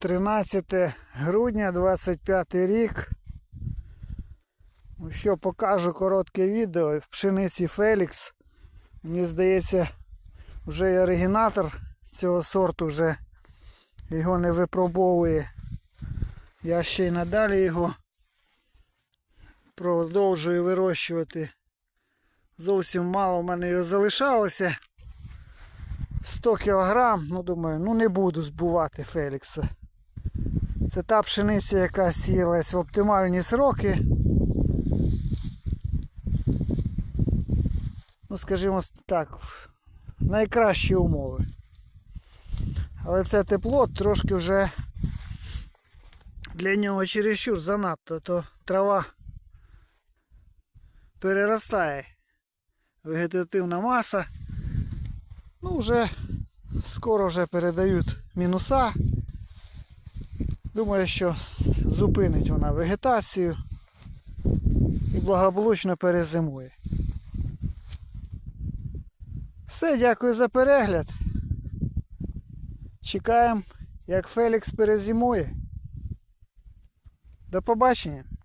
13 грудня 25 рік. Ну що, покажу коротке відео. В пшениці Фелікс. Мені здається, вже і оригінатор цього сорту вже його не випробовує. Я ще й надалі його продовжую вирощувати. Зовсім мало в мене його залишалося. 100 кг, ну думаю, ну не буду збувати Фелікса. Це та пшениця, яка сіялась в оптимальні сроки. Ну, скажімо так, найкращі умови. Але це тепло трошки вже для нього чересчур занадто, то трава переростає. Вегетативна маса. Ну, вже скоро вже передають мінуса. Думаю, що зупинить вона вегетацію і благополучно перезимує. Все, дякую за перегляд. Чекаємо, як Фелікс перезимує. До побачення.